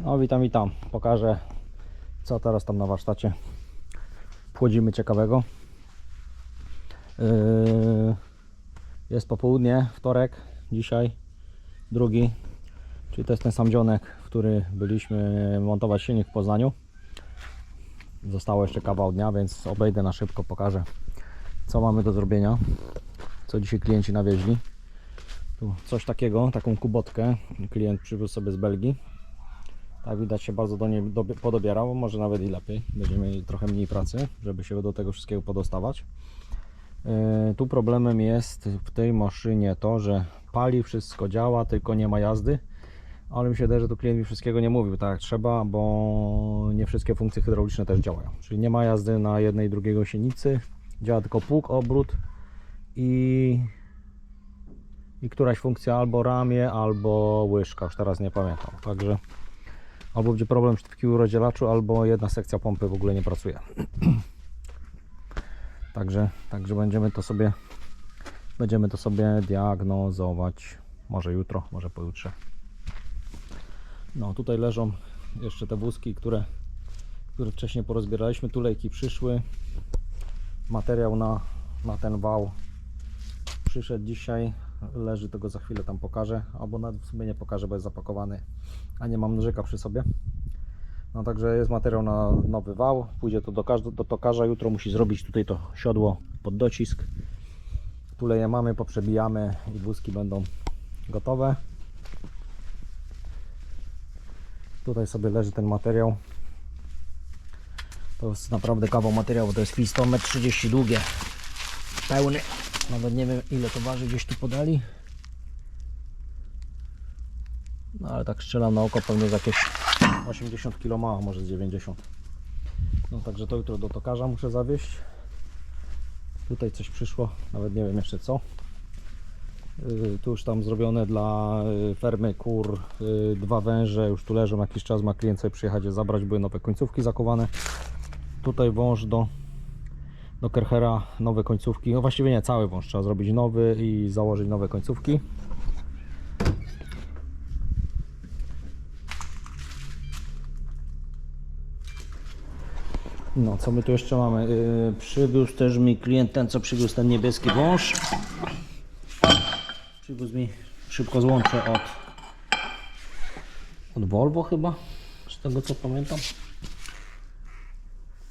No witam, witam. Pokażę co teraz tam na warsztacie wchodzimy ciekawego. Yy, Jest popołudnie, wtorek, dzisiaj, drugi, czyli to jest ten sam dzionek, w który byliśmy montować silnik w Poznaniu. Zostało jeszcze kawał dnia, więc obejdę na szybko, pokażę co mamy do zrobienia, co dzisiaj klienci nawieźli. Tu coś takiego, taką kubotkę klient przywiózł sobie z Belgii. Tak widać się bardzo do niej dobie- podobierał, może nawet i lepiej. Będziemy mieli trochę mniej pracy, żeby się do tego wszystkiego podostawać. Yy, Tu problemem jest w tej maszynie to, że pali, wszystko działa, tylko nie ma jazdy. Ale mi się wydaje, że tu klient mi wszystkiego nie mówił tak jak trzeba, bo nie wszystkie funkcje hydrauliczne też działają. Czyli nie ma jazdy na jednej i drugiej gąsienicy, działa tylko pług, obrót i, i któraś funkcja albo ramię, albo łyżka, już teraz nie pamiętam. Także albo będzie problem w szybkim rozdzielaczu, albo jedna sekcja pompy w ogóle nie pracuje. Także, także będziemy to sobie będziemy to sobie diagnozować. Może jutro, może pojutrze. No tutaj leżą jeszcze te wózki, które, które wcześniej porozbieraliśmy. Tulejki przyszły. Materiał na, na ten wał przyszedł dzisiaj. Leży, tego za chwilę tam pokażę. Albo nawet w sumie nie pokażę, bo jest zapakowany, a nie mam nożyka przy sobie. No także jest materiał na nowy wał. Pójdzie to do, do tokarza. Jutro musi zrobić tutaj to siodło pod docisk. Tuleje mamy, poprzebijamy i wózki będą gotowe. Tutaj sobie leży ten materiał. To jest naprawdę kawał materiału, to jest Fiston 1,30 m długie. Pełny. Nawet nie wiem ile to waży, gdzieś tu podali. No ale tak strzelam na oko, pewnie z jakieś 80 kg a może z 90. No także to jutro do tokarza muszę zawieźć. Tutaj coś przyszło, nawet nie wiem jeszcze co. Yy, Tu już tam zrobione dla yy, fermy kur yy, dwa węże, już tu leżą jakiś czas, ma klient sobie przyjechać je zabrać, były nowe końcówki zakowane. Tutaj wąż do, do Kerchera, nowe końcówki, no właściwie nie, cały wąż trzeba zrobić nowy i założyć nowe końcówki. No, co my tu jeszcze mamy? Yy, przywiózł też mi klient ten, co przywiózł ten niebieski wąż. Przywiózł mi szybko złącze od od Volvo chyba, z tego co pamiętam.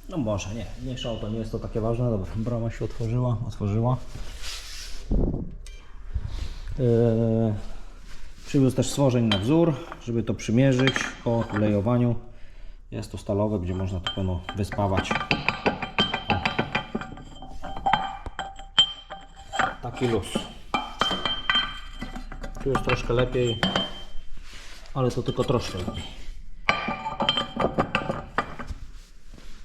No może, nie, mniejsza o to, nie jest to takie ważne. Dobra, brama się otworzyła, otworzyła. Yy, przywiózł też stworzeń na wzór, żeby to przymierzyć po lejowaniu. Jest to stalowe, gdzie można to pełno wyspawać. Taki luz. Tu jest troszkę lepiej, ale to tylko troszkę lepiej.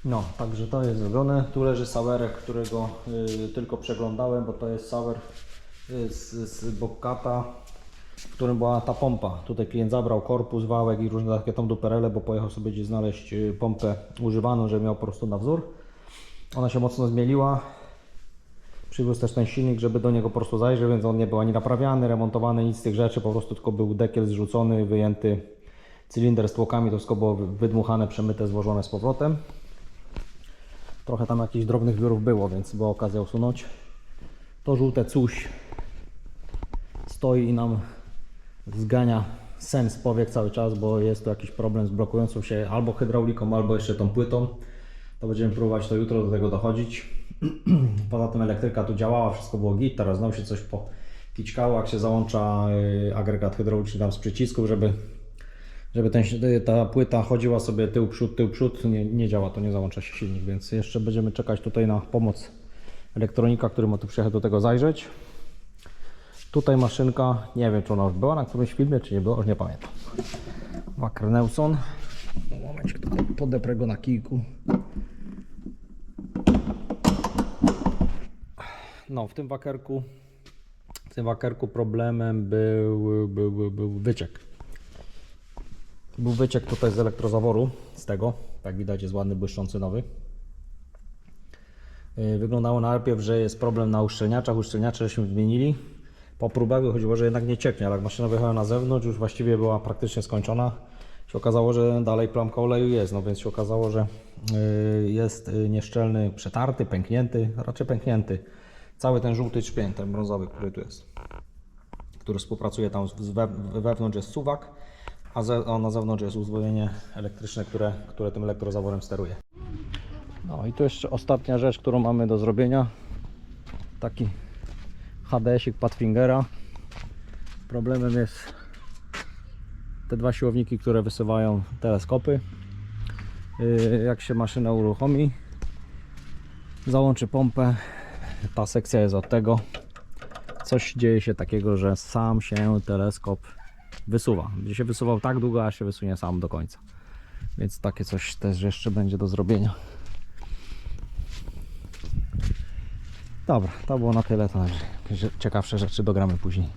No, także to jest zrobione. Tu leży sawerek, którego y, tylko przeglądałem, bo to jest sawer y, z, z w którym była ta pompa. Tutaj klient zabrał korpus, wałek i różne takie tam duperele, bo pojechał sobie gdzieś znaleźć y, pompę używaną, żeby miał po prostu na wzór. Ona się mocno zmieliła. Przywiózł też ten silnik, żeby do niego po prostu zajrzeć, więc on nie był ani naprawiany, remontowany, nic z tych rzeczy, po prostu tylko był dekiel zrzucony, wyjęty cylinder z tłokami, to wszystko było wydmuchane, przemyte, złożone z powrotem. Trochę tam jakichś drobnych wiórów było, więc była okazja usunąć. To żółte coś stoi i nam zgania sen z powiek cały czas, bo jest tu jakiś problem z blokującą się albo hydrauliką, albo jeszcze tą płytą. To będziemy próbować to jutro do tego dochodzić. Poza tym elektryka tu działała, wszystko było git, teraz znowu się coś pokićkało, jak się załącza y, agregat hydrauliczny tam z przycisków, żeby, żeby ten, y, ta płyta chodziła sobie tył, przód, tył, przód, nie, nie działa, to nie załącza się silnik, więc jeszcze będziemy czekać tutaj na pomoc elektronika, który ma tu przyjechać do tego zajrzeć. Tutaj maszynka, nie wiem czy ona już była na którymś filmie, czy nie była, już nie pamiętam. Wacker Nelson. Momencik, podeprę go na kijku. No, w tym wakerku, w tym wakerku problemem był, był, był, był wyciek. Był wyciek tutaj z elektrozaworu, z tego, tak widać jest ładny, błyszczący nowy. Yy, Wyglądało najpierw, że jest problem na uszczelniaczach, uszczelniacze żeśmy zmienili. Po próbach wychodziło, że jednak nie cieknie, ale jak maszyna wyjechała na zewnątrz, już właściwie była praktycznie skończona. się okazało, że dalej plamka oleju jest, no więc się okazało, że y, jest y, nieszczelny, przetarty, pęknięty, raczej pęknięty. Cały ten żółty czpień, ten brązowy, który tu jest, który współpracuje tam z we, wewnątrz jest suwak, a, ze, a na zewnątrz jest uzwojenie elektryczne, które, które tym elektrozaworem steruje. No i to jeszcze ostatnia rzecz, którą mamy do zrobienia. Taki HDS-ik Pathfingera. Problemem jest te dwa siłowniki, które wysuwają teleskopy. Yy, Jak się maszyna uruchomi, załączy pompę, ta sekcja jest od tego. Coś dzieje się takiego, że sam się teleskop wysuwa. Będzie się wysuwał tak długo, aż się wysunie sam do końca. Więc takie coś też jeszcze będzie do zrobienia. Dobra, to było na tyle. To ciekawsze rzeczy dogramy później.